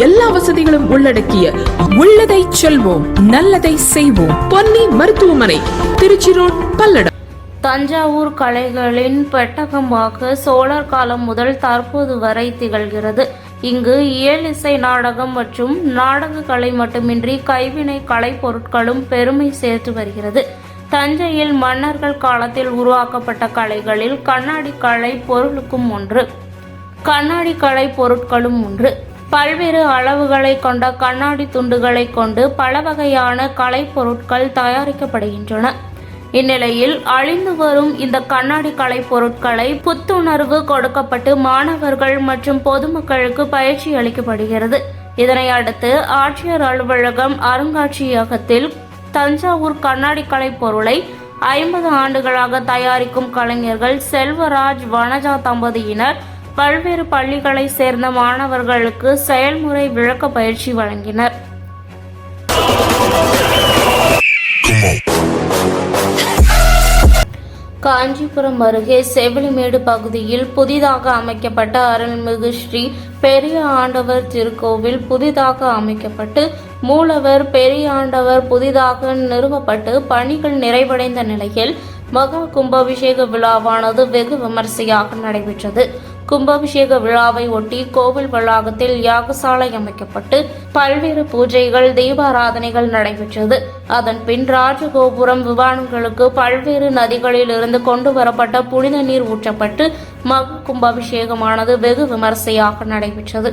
எல்லா வசதிகளும் உள்ளடக்கிய உள்ளதை செல்வோம் நல்லதை செய்வோம். பொன்னி மருத்துவமனை திருச்சி ரோட் பல்லடம். தஞ்சாவூர் கலைகளின் பெட்டகமாக சோழர் காலம் முதல் தற்போது வரை திகழ்கிறது. இங்கு இயலிசை நாடகம் மற்றும் நாடக கலை மட்டுமின்றி கைவினை கலைப் பொருட்களும் பெருமை சேர்த்து வருகிறது. தஞ்சையில் மன்னர்கள் காலத்தில் உருவாக்கப்பட்ட கலைகளில் கண்ணாடி கலை பொருளுக்கும் ஒன்று. கண்ணாடி கலை பொருட்களும் ஒன்று. பல்வேறு அளவுகளை கொண்ட கண்ணாடி துண்டுகளை கொண்டு பல வகையான கலைப்பொருட்கள் தயாரிக்கப்படுகின்றன. இந்நிலையில் அழிந்து வரும் இந்த கண்ணாடி கலைப் பொருட்களை புத்துணர்வு கொடுக்கப்பட்டு மாணவர்கள் மற்றும் பொதுமக்களுக்கு பயிற்சி அளிக்கப்படுகிறது. இதனை அடுத்து ஆட்சியர் அலுவலகம் அருங்காட்சியகத்தில் தஞ்சாவூர் கண்ணாடி கலை பொருளை ஐம்பது ஆண்டுகளாக தயாரிக்கும் கலைஞர்கள் செல்வராஜ் வனஜா தம்பதியினர் பல்வேறு பள்ளிகளை சேர்ந்த மாணவர்களுக்கு செயல்முறை விளக்க பயிற்சி வழங்கினர். காஞ்சிபுரம் அருகே செவிலிமேடு பகுதியில் புதிதாக அமைக்கப்பட்ட அருள்மிகு ஸ்ரீ பெரிய ஆண்டவர் திருக்கோவில் புதிதாக அமைக்கப்பட்டு மூலவர் பெரிய ஆண்டவர் புதிதாக நிறுவப்பட்டு பணிகள் நிறைவடைந்த நிலையில் மகா கும்பாபிஷேக விழாவானது வெகு விமரிசையாக நடைபெற்றது. கும்பாபிஷேக விழாவை ஒட்டி கோவில் வளாகத்தில் யாகசாலை அமைக்கப்பட்டு பல்வேறு பூஜைகள் தீபாராதனைகள் நடைபெற்றது. அதன் பின் ராஜகோபுரம் விமானங்களுக்கு பல்வேறு நதிகளில் இருந்து கொண்டு வரப்பட்ட புனித நீர் ஊற்றப்பட்டு மகு கும்பாபிஷேகமானது வெகு விமரிசையாக நடைபெற்றது.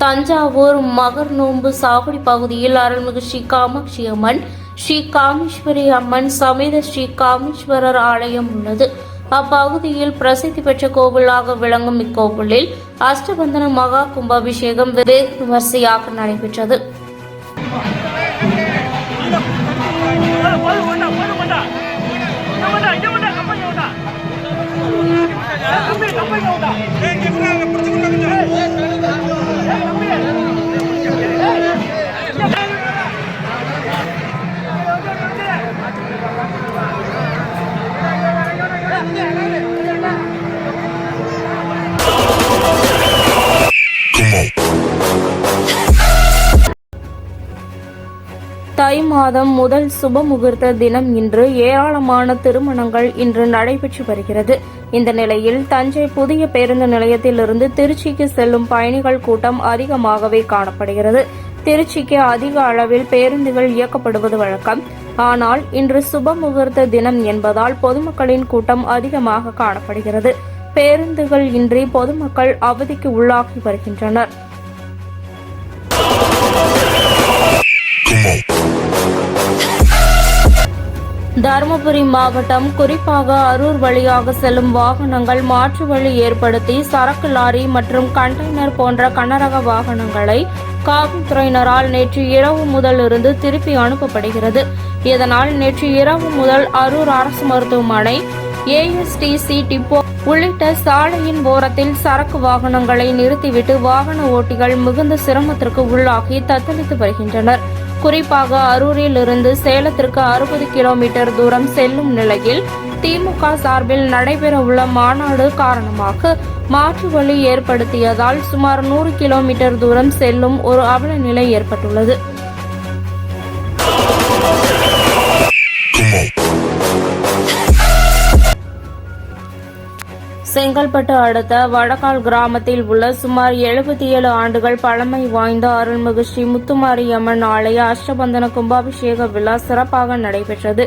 தஞ்சாவூர் மகர் நோன்பு சாவடி பகுதியில் அருள்மிகு ஸ்ரீ காமாட்சி அம்மன் ஸ்ரீ காமேஸ்வரி அம்மன் சமேத ஸ்ரீ காமேஸ்வரர் ஆலயம் உள்ளது அப்பகுதியில் பிரசித்தி பெற்ற கோவிலாக விளங்கும் இக்கோவிலில் அஷ்டபந்தன மகா கும்பாபிஷேகம் வெகு விமரிசையாக நடைபெற்றது மாதம் முதல் சுப முகூர்த்த தினம் இன்று ஏராளமான திருமணங்கள் இன்று நடைபெற்று வருகிறது. இந்த நிலையில் தஞ்சை புதிய பேருந்து நிலையத்திலிருந்து திருச்சிக்கு செல்லும் பயணிகள் கூட்டம் அதிகமாகவே காணப்படுகிறது. திருச்சிக்கு அதிக அளவில் பேருந்துகள் இயக்கப்படுவது வழக்கம். ஆனால் இன்று சுப முகூர்த்த தினம் என்பதால் பொதுமக்களின் கூட்டம் அதிகமாக காணப்படுகிறது. பேருந்துகள் இன்றி பொதுமக்கள் அவதிக்கு உள்ளாகி வருகின்றனர். தருமபுரி மாவட்டம் குறிப்பாக அரூர் வழியாக செல்லும் வாகனங்கள் மாற்று வழி ஏற்படுத்தி சரக்கு லாரி மற்றும் கண்டெய்னர் போன்ற கனரக வாகனங்களை காவல்துறையினரால் நேற்று இரவு முதல் இருந்து திருப்பி அனுப்பப்படுகிறது. இதனால் நேற்று இரவு முதல் அரூர் அரசு மருத்துவமனை ஏஎஸ்டிசி டிப்போ உள்ளிட்ட சாலையின் ஓரத்தில் சரக்கு வாகனங்களை நிறுத்திவிட்டு வாகன ஓட்டிகள் மிகுந்த சிரமத்திற்கு உள்ளாகி தத்தளித்து வருகின்றனர். குறிப்பாக அரூரில் இருந்து சேலத்திற்கு அறுபது கிலோமீட்டர் தூரம் செல்லும் நிலையில் திமுக சார்பில் நடைபெறவுள்ள மாநாடு காரணமாக மாற்று வழி ஏற்படுத்தியதால் சுமார் நூறு கிலோமீட்டர் தூரம் செல்லும் ஒரு அவல நிலை ஏற்பட்டுள்ளது. செங்கல்பட்டு அடுத்த வடகால் கிராமத்தில் உள்ள சுமார் எழுபத்தி ஏழு ஆண்டுகள் பழமை வாய்ந்த அருள்மிகு ஸ்ரீ முத்துமாரியம்மன் ஆலய அஷ்டபந்தன கும்பாபிஷேக விழா சிறப்பாக நடைபெற்றது.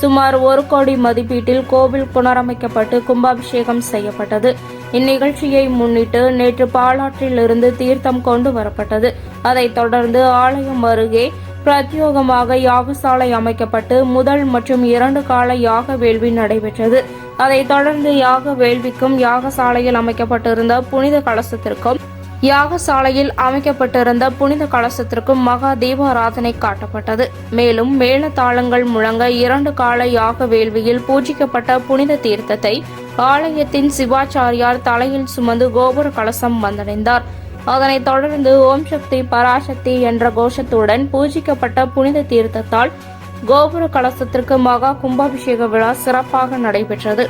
சுமார் ஒரு கோடி மதிப்பீட்டில் கோவில் புனரமைக்கப்பட்டு கும்பாபிஷேகம் செய்யப்பட்டது. இந்நிகழ்ச்சியை முன்னிட்டு நேற்று பாலாற்றிலிருந்து தீர்த்தம் கொண்டு வரப்பட்டது. அதைத் தொடர்ந்து ஆலயம் அருகே பிரத்யோகமாக யாகசாலை அமைக்கப்பட்டு முதல் மற்றும் இரண்டு கால யாக வேள்வி நடைபெற்றது. அதைத் தொடர்ந்து யாக வேள்விக்கும் யாகசாலையில் அமைக்கப்பட்டிருந்த புனித கலசத்திற்கும் யாகசாலையில் அமைக்கப்பட்டிருந்த புனித கலசத்திற்கும் மகா தீபாராதனை காட்டப்பட்டது. மேலும் மேளதாளங்கள் முழங்க இரண்டு கால யாக வேள்வியில் பூஜிக்கப்பட்ட புனித தீர்த்தத்தை ஆலயத்தின் சிவாச்சாரியார் தலையில் சுமந்து கோபுர கலசம் வந்தடைந்தார். அதனைத் தொடர்ந்து ஓம் சக்தி பராசக்தி என்ற கோஷத்துடன் பூஜிக்கப்பட்ட புனித தீர்த்தத்தால் கோபுர கலசத்திற்கு மகா கும்பாபிஷேக விழா சிறப்பாக நடைபெற்றது.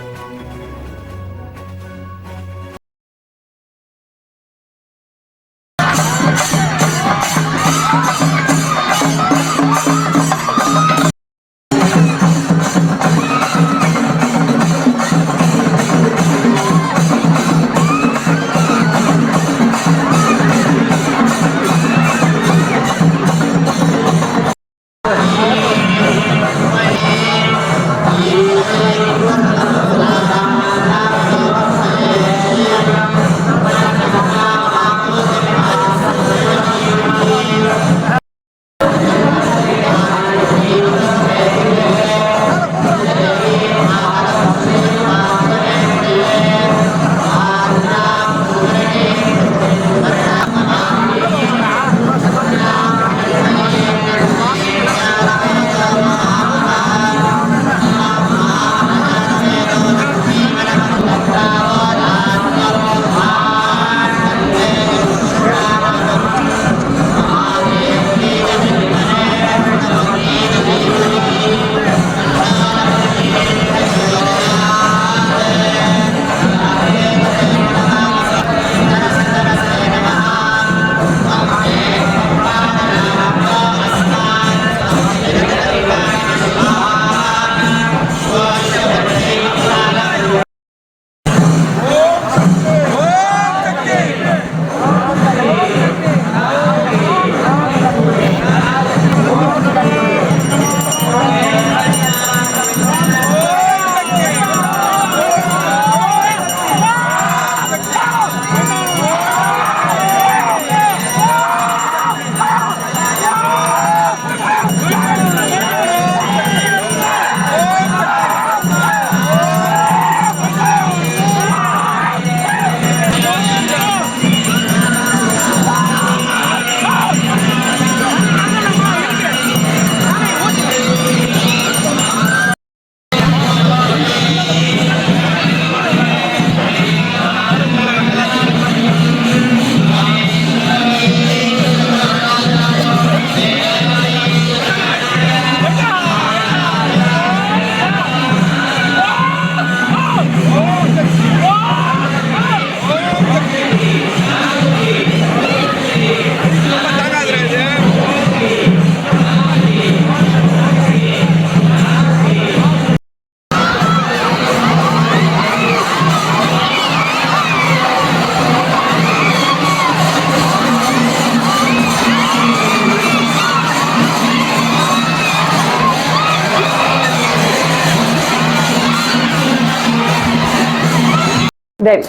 ரெடி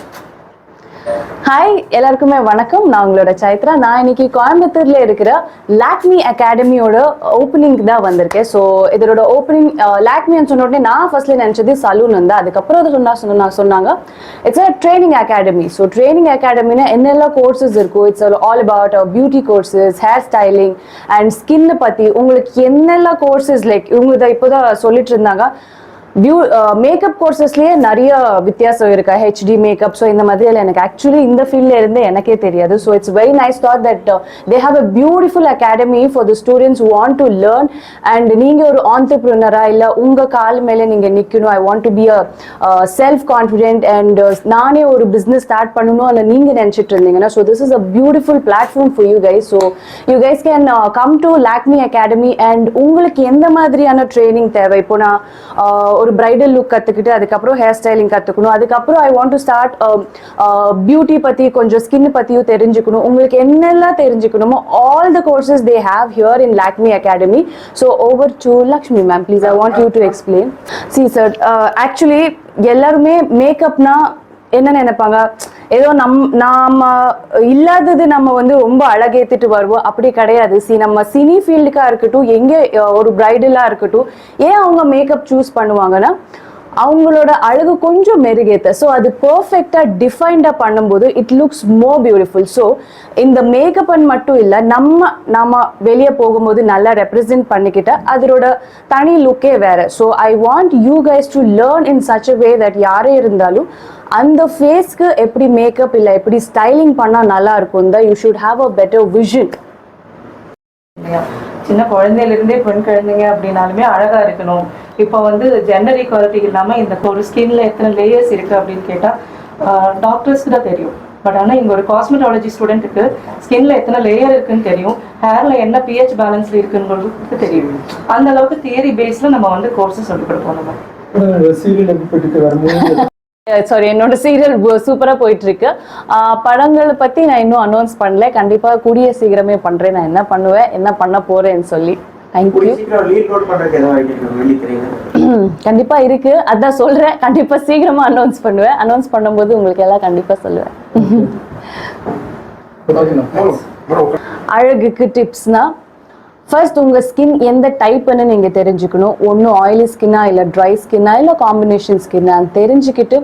ஹாய் எல்லாருக்குமே வணக்கம். நான் உங்களோட சைத்ரா. நான் இன்னைக்கு கோயம்புத்தூர்ல இருக்கிற லாக்மி அகாடமியோட ஓப்பனிங் தான் வந்திருக்கேன். ஸோ இதோட ஓப்பனிங் லாக்மின்னு சொன்ன உடனே நான் ஃபர்ஸ்ட்ல நினைச்சது சலூன் வந்து அதுக்கப்புறம் அது சொன்னா சொன்னா சொன்னாங்க. It's a training academy so training அகாடமினா என்னெல்லாம் கோர்சஸ் இருக்கும் it's all about beauty courses hair styling and ஸ்கின்னை பத்தி. உங்களுக்கு என்னெல்லாம் கோர்சஸ் லைக் இவங்க இதை இப்போதான் சொல்லிட்டு இருந்தாங்க. பியூ மேக்கப் கோர்சஸ்லயே நிறைய வித்தியாசம் இருக்கா. ஹெச்டி மேக்கப் ஸோ இந்த மாதிரி எனக்கு ஆக்சுவலி இந்த ஃபீல்ட்ல இருந்து எனக்கே தெரியாது. So it's very nice thought that they have a beautiful academy for the students want to learn and நீங்க ஒரு ஆண்டர்பிரினரா இல்ல உங்க கால் மேலே நீங்க நிக்கணும். I want to be a self confident and நானே ஒரு பிஸ்னஸ் ஸ்டார்ட் பண்ணணும் அதில் நீங்க நினைச்சிட்டு இருந்தீங்கன்னா so this is a beautiful platform for you guys so you guys can come to Lakme academy and உங்களுக்கு எந்த மாதிரியான ட்ரைனிங் தேவை? இப்போ நான் uh, ஒரு பிரைடல் லுக் கற்றுக்கிட்டு அதுக்கப்புறம் ஹேர் ஸ்டைலிங் கற்றுக்கணும் அதுக்கப்புறம் I want to start beauty பற்றி கொஞ்சம் ஸ்கின் பற்றியும் தெரிஞ்சுக்கணும். உங்களுக்கு என்னெல்லாம் தெரிஞ்சுக்கணுமோ all the courses they have here in Lakme academy so over to Lakshmi ma'am please I want you to explain C sir actually எல்லாருமே மேக்கப்னா என்ன நினைப்பாங்க? ஏதோ நம் நாம இல்லாதது நம்ம வந்து ரொம்ப அழகேத்துட்டு வருவோம். அப்படி கிடையாது. சி நம்ம சினி ஃபீல்டுக்காக இருக்கட்டும் எங்கே ஒரு பிரைடலாக இருக்கட்டும் ஏன் அவங்க மேக்கப் சூஸ் பண்ணுவாங்கன்னா அவங்களோட அழகு கொஞ்சம் மெருகேத்த. ஸோ அது பர்ஃபெக்டாக டிஃபைன்டாக பண்ணும்போது it looks more beautiful so இந்த மேக்கப் மட்டும் இல்லை நம்ம நாம் வெளியே போகும்போது நல்லா ரெப்ரசென்ட் பண்ணிக்கிட்ட அதோட தனி லுக்கே வேறு. So I want you guys to learn in such a way that யாரே இருந்தாலும் அந்த ஃபேஸ்க்கு எப்படி மேக்கப் இல்லை எப்படி ஸ்டைலிங் பண்ணால் நல்லா இருக்கும் தான் you should have a better vision சின்ன குழந்தையில இருந்தே பெண் குழந்தைங்க அப்படின்னாலுமே அழகா இருக்கணும். இப்போ வந்து ஜெண்டர் ஈக்குவாலிட்டி இல்லாம இந்த ஒரு ஸ்கின்ல எத்தனை லேயர்ஸ் இருக்கு அப்படின்னு கேட்டா டாக்டர்ஸ்க்கு தான் தெரியும். பட் ஆனா இங்க ஒரு காஸ்மெட்டாலஜி ஸ்டூடெண்ட்டுக்கு ஸ்கின்ல எத்தனை லேயர் இருக்குன்னு தெரியும். ஹேர்ல என்ன பிஹெச் பேலன்ஸ்ல இருக்குங்கிறதுக்கு தெரியும். அந்த அளவுக்கு தியரி பேஸ்ல நம்ம வந்து கோர்ஸஸ் சொல்லி கொடுப்போம் நம்ம. சாரி என்னோட சீரியல் சூப்பரா போயிட்டு இருக்கு படங்களை பத்தி நான் இன்னும் அனௌன்ஸ் பண்ணல. கண்டிப்பா கூடிய சீக்கிரமே பண்றேன். நான் என்ன பண்ணுவேன் என்ன பண்ண போறேன்னு சொல்லி. தேங்க்யூ கண்டிப்பா இருக்கு. அதான் சொல்றேன். கண்டிப்பா சீக்கிரமா அனௌன்ஸ் பண்ணுவேன். அனௌன்ஸ் பண்ணும்போது உங்களுக்கு எல்லாம் கண்டிப்பா சொல்லுவேன். அழகுக்கு டிப்ஸ்னா ஃபர்ஸ்ட் உங்க ஸ்கின் எந்த டைப்புன்னு நீங்க தெரிஞ்சுக்கணும். ஒன்று ஆயிலி ஸ்கின்னா இல்லை ட்ரை ஸ்கின்னா இல்லை காம்பினேஷன் ஸ்கின்னான்னு தெரிஞ்சுக்கிட்டு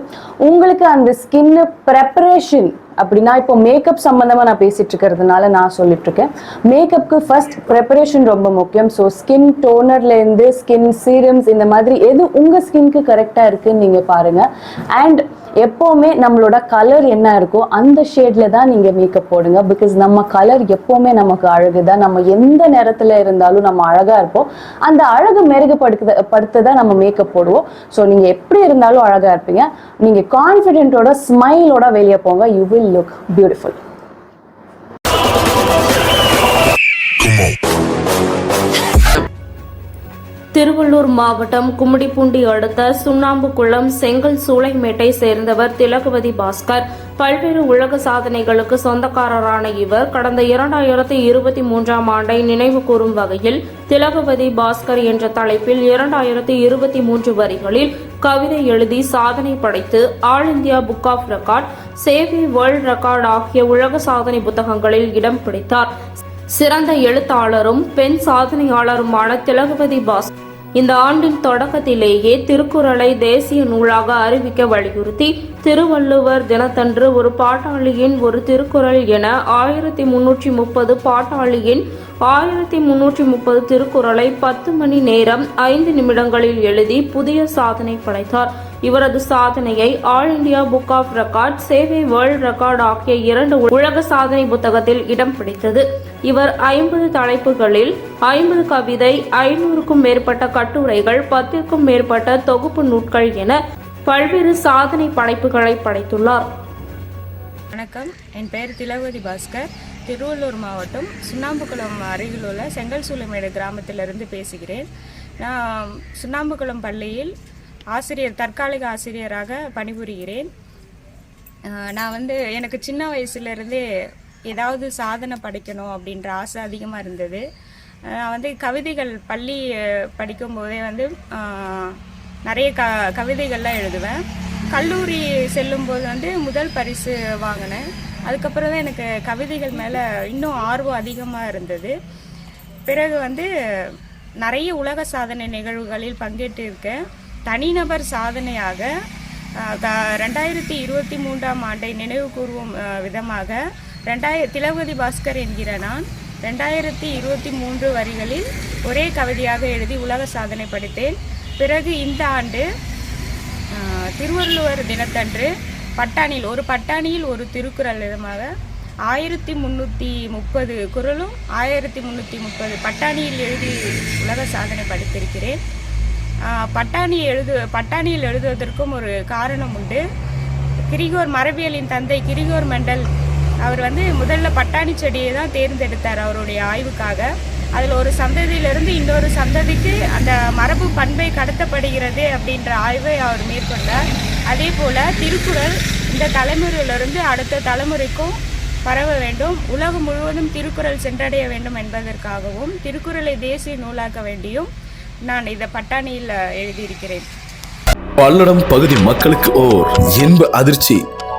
உங்களுக்கு அந்த ஸ்கின்னு ப்ரெப்பரேஷன் அப்படின்னா இப்போ மேக்கப் சம்மந்தமாக நான் பேசிட்டு இருக்கிறதுனால நான் சொல்லிட்டு இருக்கேன் மேக்கப்புக்கு ஃபர்ஸ்ட் ப்ரெப்பரேஷன் ரொம்ப முக்கியம். ஸோ ஸ்கின் டோனர்லேருந்து ஸ்கின் சீரம்ஸ் இந்த மாதிரி எது உங்கள் ஸ்கின்க்கு கரெக்டாக இருக்குன்னு நீங்கள் பாருங்கள் அண்ட் எப்போவுமே நம்மளோட கலர் என்ன இருக்கோ அந்த ஷேட்ல தான் நீங்கள் மேக்கப் போடுங்க. பிகாஸ் நம்ம கலர் எப்போவுமே நமக்கு அழகு தான். நம்ம எந்த நேரத்தில் இருந்தாலும் நம்ம அழகாக இருப்போம். அந்த அழகு மெருகுபடுத்த படுத்த தான் நம்ம மேக்கப் போடுவோம். ஸோ நீங்கள் எப்படி இருந்தாலும் அழகாக இருப்பீங்க. நீங்கள் கான்ஃபிடென்ட்டோட ஸ்மைலோட வெளியே போங்க. You will look beautiful Thiruvallur மாவட்டம் கும்மிடிப்பூண்டி அடுத்த சுண்ணாம்புக்குளம் செங்கல் சூளைமேட்டை சேர்ந்தவர் திலகவதி பாஸ்கர். பல்வேறு உலக சாதனைகளுக்கு சொந்தக்காரரான இவர் கடந்த இரண்டாயிரத்தி இருபத்தி மூன்றாம் ஆண்டை நினைவு கூறும் வகையில் திலகவதி பாஸ்கர் என்ற தலைப்பில் இரண்டாயிரத்தி இருபத்தி மூன்று வரிகளில் கவிதை எழுதி சாதனை படைத்து all India book of record சேவை வேர்ல்ட் ரெக்கார்ட் ஆகிய உலக சாதனை புத்தகங்களில் இடம் பிடித்தார். சிறந்த எழுத்தாளரும் பெண் சாதனையாளருமான திலகவதி பாஸ்கர் இந்த ஆண்டின் தொடக்கத்திலேயே திருக்குறளை தேசிய நூலாக அறிவிக்க வலியுறுத்தி திருவள்ளுவர் தினத்தன்று ஒரு பாட்டாளியின் ஒரு திருக்குறள் என ஆயிரத்தி முன்னூற்றி முப்பது பாட்டாளியின் ஆயிரத்தி முன்னூற்றி முப்பது திருக்குறளை பத்து மணி நேரம் ஐந்து நிமிடங்களில் எழுதி புதிய சாதனை படைத்தார். இவரது சாதனையை all India book of record சேவை வேர்ல்ட் ரெக்கார்ட் ஆகிய இரண்டு உலக சாதனை புத்தகத்தில் இடம் பிடித்தது. இவர் ஐம்பது தலைப்புகளில் ஐம்பது கவிதை ஐநூறுக்கும் மேற்பட்ட கட்டுரைகள் பத்திற்கும் மேற்பட்ட தொகுப்பு நூட்கள் என பல்வேறு சாதனை படைப்புகளை படைத்துள்ளார். வணக்கம். என் பெயர் திலகவதி பாஸ்கர். திருவள்ளூர் மாவட்டம் சுண்ணாம்புக்குளம் அருகில் உள்ள செங்கல் சூளைமேடு கிராமத்திலிருந்து பேசுகிறேன். நான் சுண்ணாம்புக்குளம் பள்ளியில் ஆசிரியர் தற்காலிக ஆசிரியராக பணிபுரிகிறேன். நான் வந்து எனக்கு சின்ன வயசுலேருந்தே ஏதாவது சாதனை படைக்கணும் அப்படின்ற ஆசை அதிகமாக இருந்தது. நான் வந்து கவிதைகள் பள்ளி படிக்கும்போதே வந்து நிறைய க கவிதைகள்லாம் எழுதுவேன். கல்லூரி செல்லும்போது வந்து முதல் பரிசு வாங்கினேன். அதுக்கப்புறம் தான் எனக்கு கவிதைகள் மேலே இன்னும் ஆர்வம் அதிகமாக இருந்தது. பிறகு வந்து நிறைய உலக சாதனை நிகழ்வுகளில் பங்கேற்றிருக்கேன். தனிநபர் சாதனையாக க- ரெண்டாயிரத்தி இருபத்தி மூன்றாம் ஆண்டை நினைவு கூறுவோம் விதமாக ரெண்டாயிர திலகவதி பாஸ்கர் என்கிற நான் ரெண்டாயிரத்தி இருபத்தி மூன்று வரிகளில் ஒரே கவிதையாக எழுதி உலக சாதனை படைத்தேன். பிறகு இந்த ஆண்டு திருவள்ளுவர் தினத்தன்று பட்டாணியில் ஒரு பட்டாணியில் ஒரு திருக்குறள் விதமாக ஆயிரத்தி முந்நூற்றி முப்பது குறளும் ஆயிரத்தி முந்நூற்றி முப்பது பட்டாணியில் எழுதி உலக சாதனை படைத்திருக்கிறேன். பட்டாணி எழுது பட்டாணியில் எழுதுவதற்கும் ஒரு காரணம் உண்டு. கிரிகோர் மரபியலின் தந்தை கிரிகோர் மண்டல் அவர் வந்து முதல்ல பட்டாணி செடியை தான் தேர்ந்தெடுத்தார் அவருடைய ஆய்வுக்காக. அதில் ஒரு சந்ததியிலிருந்து இன்னொரு சந்ததிக்கு அந்த மரபு பண்பை கடத்தப்படுகிறது அப்படின்ற ஆய்வை அவர் மேற்கொண்டார். அதே போல் திருக்குறள் இந்த தலைமுறையிலிருந்து அடுத்த தலைமுறைக்கும் பரவ வேண்டும். உலகம் முழுவதும் திருக்குறள் சென்றடைய வேண்டும் என்பதற்காகவும் திருக்குறளை தேசிய நூலாக்க வேண்டியும் நான் இதை பட்டாணியில் எழுதியிருக்கிறேன். பல்லடம் பகுதி மக்களுக்கு ஓர் இன்ப அதிர்ச்சி.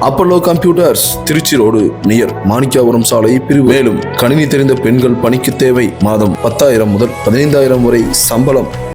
Apollo computers Trichy road near Manikkapuram சாலை பிரிவு. மேலும் கணினி தெரிந்த பெண்கள் பணிக்கு தேவை மாதம் பத்தாயிரம் முதல் பதினைந்தாயிரம் வரை சம்பளம்.